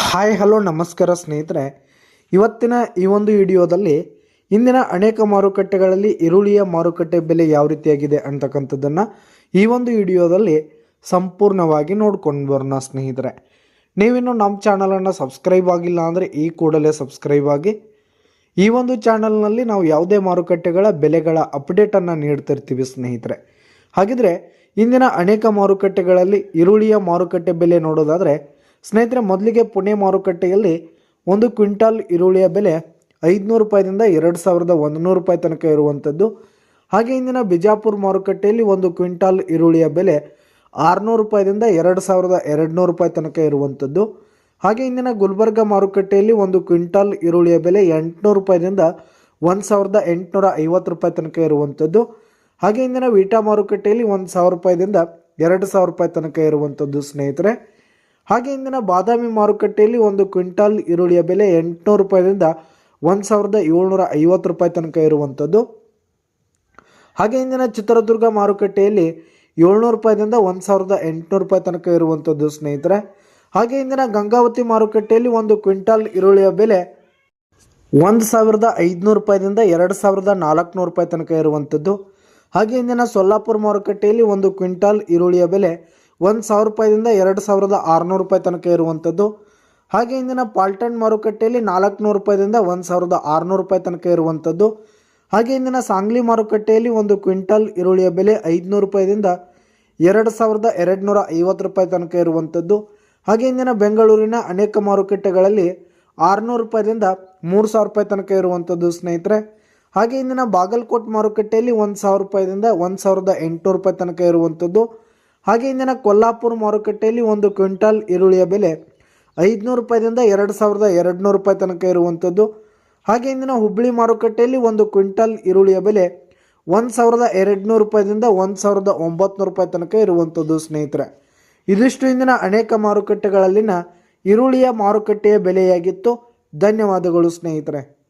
Hi, hello, ನಮಸ್ಕಾರ ಸ್ನೇಹಿತರೆ. ಇವತ್ತಿನ ಈ ಒಂದು ವಿಡಿಯೋದಲ್ಲಿ ಇಂದಿನ ಅನೇಕ ಮಾರುಕಟ್ಟೆಗಳಲ್ಲಿ ಈರುಳ್ಳಿಯ ಮಾರುಕಟ್ಟೆ ಬೆಲೆ ಯಾವ ರೀತಿಯಾಗಿದೆ ಅಂತಕ್ಕಂಥದ್ದನ್ನು ಈ ಒಂದು ವಿಡಿಯೋದಲ್ಲಿ ಸಂಪೂರ್ಣವಾಗಿ ನೋಡ್ಕೊಂಡು ಬರೋಣ ಸ್ನೇಹಿತರೆ. ನೀವಿನ್ನು ನಮ್ಮ ಚಾನಲನ್ನು ಸಬ್ಸ್ಕ್ರೈಬ್ ಆಗಿಲ್ಲ ಅಂದರೆ ಈ ಕೂಡಲೇ ಸಬ್ಸ್ಕ್ರೈಬ್ ಆಗಿ. ಈ ಒಂದು ಚಾನಲ್ನಲ್ಲಿ ನಾವು ಯಾವುದೇ ಮಾರುಕಟ್ಟೆಗಳ ಬೆಲೆಗಳ ಅಪ್ಡೇಟನ್ನು ನೀಡ್ತಿರ್ತೀವಿ ಸ್ನೇಹಿತರೆ. ಹಾಗಿದ್ರೆ ಇಂದಿನ ಅನೇಕ ಮಾರುಕಟ್ಟೆಗಳಲ್ಲಿ ಈರುಳ್ಳಿಯ ಮಾರುಕಟ್ಟೆ ಬೆಲೆ ನೋಡೋದಾದರೆ ಸ್ನೇಹಿತರೆ, ಮೊದಲಿಗೆ ಪುಣೆ ಮಾರುಕಟ್ಟೆಯಲ್ಲಿ ಒಂದು ಕ್ವಿಂಟಾಲ್ ಈರುಳ್ಳಿಯ ಬೆಲೆ ಐದುನೂರು ರೂಪಾಯಿದಿಂದ ಎರಡು ಸಾವಿರದ ಒಂದು ನೂರು ರೂಪಾಯಿ ತನಕ ಇರುವಂಥದ್ದು. ಹಾಗೆ ಇಂದಿನ ಬಿಜಾಪುರ ಮಾರುಕಟ್ಟೆಯಲ್ಲಿ ಒಂದು ಕ್ವಿಂಟಾಲ್ ಈರುಳ್ಳಿಯ ಬೆಲೆ ಆರುನೂರು ರೂಪಾಯಿದಿಂದ ಎರಡು ಸಾವಿರದ ಎರಡುನೂರು ರೂಪಾಯಿ ತನಕ ಇರುವಂಥದ್ದು. ಹಾಗೆ ಇಂದಿನ ಗುಲ್ಬರ್ಗ ಮಾರುಕಟ್ಟೆಯಲ್ಲಿ ಒಂದು ಕ್ವಿಂಟಾಲ್ ಈರುಳ್ಳಿಯ ಬೆಲೆ ಎಂಟುನೂರು ರೂಪಾಯಿದಿಂದ ಒಂದು ಸಾವಿರದ ಎಂಟುನೂರ ಐವತ್ತು ರೂಪಾಯಿ ತನಕ ಇರುವಂಥದ್ದು. ಹಾಗೆ ಇಂದಿನ ವೀಟಾ ಮಾರುಕಟ್ಟೆಯಲ್ಲಿ ಒಂದು ಸಾವಿರ ರೂಪಾಯಿದಿಂದ ಎರಡು ಸಾವಿರ ರೂಪಾಯಿ ತನಕ ಇರುವಂಥದ್ದು ಸ್ನೇಹಿತರೆ. ಹಾಗೆ ಇಂದಿನ ಬಾದಾಮಿ ಮಾರುಕಟ್ಟೆಯಲ್ಲಿ ಒಂದು ಕ್ವಿಂಟಾಲ್ ಈರುಳ್ಳಿಯ ಬೆಲೆ ಎಂಟುನೂರು ರೂಪಾಯಿದಿಂದ ಒಂದು ಸಾವಿರದ ಏಳ್ನೂರ ಐವತ್ತು ರೂಪಾಯಿ ತನಕ ಇರುವಂಥದ್ದು. ಹಾಗೆ ಇಂದಿನ ಚಿತ್ರದುರ್ಗ ಮಾರುಕಟ್ಟೆಯಲ್ಲಿ ಏಳ್ನೂರು ರೂಪಾಯಿದಿಂದ ಒಂದು ಸಾವಿರದ ಎಂಟುನೂರು ರೂಪಾಯಿ ತನಕ ಇರುವಂಥದ್ದು ಸ್ನೇಹಿತರೆ. ಹಾಗೆ ಇಂದಿನ ಗಂಗಾವತಿ ಮಾರುಕಟ್ಟೆಯಲ್ಲಿ ಒಂದು ಕ್ವಿಂಟಾಲ್ ಈರುಳ್ಳಿಯ ಬೆಲೆ ಒಂದು ಸಾವಿರದ ಐದುನೂರು ರೂಪಾಯಿದಿಂದ ಎರಡು ಸಾವಿರದ ನಾಲ್ಕುನೂರು ರೂಪಾಯಿ ತನಕ ಇರುವಂಥದ್ದು. ಹಾಗೆ ಇಂದಿನ ಸೊಲ್ಲಾಪುರ ಮಾರುಕಟ್ಟೆಯಲ್ಲಿ ಒಂದು ಕ್ವಿಂಟಾಲ್ ಈರುಳ್ಳಿಯ ಬೆಲೆ ಒಂದು ಸಾವಿರ ರೂಪಾಯಿದಿಂದ ಎರಡು ಸಾವಿರದ ಆರುನೂರು ರೂಪಾಯಿ ತನಕ ಇರುವಂಥದ್ದು ಹಾಗೆ ಇಂದಿನ ಪಾಲ್ಟನ್ ಮಾರುಕಟ್ಟೆಯಲ್ಲಿ ನಾಲ್ಕುನೂರು ರೂಪಾಯಿದಿಂದ ಒಂದು ಸಾವಿರದ ಆರುನೂರು ರೂಪಾಯಿ ತನಕ ಇರುವಂಥದ್ದು ಹಾಗೆ ಇಂದಿನ ಸಾಂಗ್ಲಿ ಮಾರುಕಟ್ಟೆಯಲ್ಲಿ ಒಂದು ಕ್ವಿಂಟಲ್ ಈರುಳ್ಳಿಯ ಬೆಲೆ ಐದುನೂರು ರೂಪಾಯಿದಿಂದ ಎರಡು ಸಾವಿರದ ಎರಡುನೂರ ಐವತ್ತು ರೂಪಾಯಿ ತನಕ ಇರುವಂಥದ್ದು ಹಾಗೆ ಇಂದಿನ ಬೆಂಗಳೂರಿನ ಅನೇಕ ಮಾರುಕಟ್ಟೆಗಳಲ್ಲಿ ಆರುನೂರು ರೂಪಾಯಿದಿಂದ ಮೂರು ಸಾವಿರ ರೂಪಾಯಿ ತನಕ ಇರುವಂಥದ್ದು ಸ್ನೇಹಿತರೆ. ಹಾಗೆ ಇಂದಿನ ಬಾಗಲಕೋಟ್ ಮಾರುಕಟ್ಟೆಯಲ್ಲಿ ಒಂದು ಸಾವಿರ ರೂಪಾಯಿದಿಂದ ಒಂದು ಸಾವಿರದ ಎಂಟುನೂರು ರೂಪಾಯಿ ತನಕ ಇರುವಂಥದ್ದು ಹಾಗೆ ಇಂದಿನ ಕೊಲ್ಲಾಪುರ ಮಾರುಕಟ್ಟೆಯಲ್ಲಿ ಒಂದು ಕ್ವಿಂಟಾಲ್ ಈರುಳ್ಳಿಯ ಬೆಲೆ ಐದುನೂರು ರೂಪಾಯಿದಿಂದ ಎರಡು ಸಾವಿರದ ಎರಡುನೂರು ರೂಪಾಯಿ ತನಕ ಇರುವಂಥದ್ದು ಹಾಗೆ ಇಂದಿನ ಹುಬ್ಬಳ್ಳಿ ಮಾರುಕಟ್ಟೆಯಲ್ಲಿ ಒಂದು ಕ್ವಿಂಟಾಲ್ ಈರುಳ್ಳಿಯ ಬೆಲೆ ಒಂದು ಸಾವಿರದ ಎರಡುನೂರು ಒಂದು ಸಾವಿರದ ಒಂಬತ್ತು ರೂಪಾಯಿ ತನಕ ಇರುವಂಥದ್ದು ಸ್ನೇಹಿತರೆ. ಇದಿಷ್ಟು ಇಂದಿನ ಅನೇಕ ಮಾರುಕಟ್ಟೆಗಳಲ್ಲಿನ ಈರುಳ್ಳಿಯ ಮಾರುಕಟ್ಟೆಯ ಬೆಲೆಯಾಗಿತ್ತು. ಧನ್ಯವಾದಗಳು ಸ್ನೇಹಿತರೆ.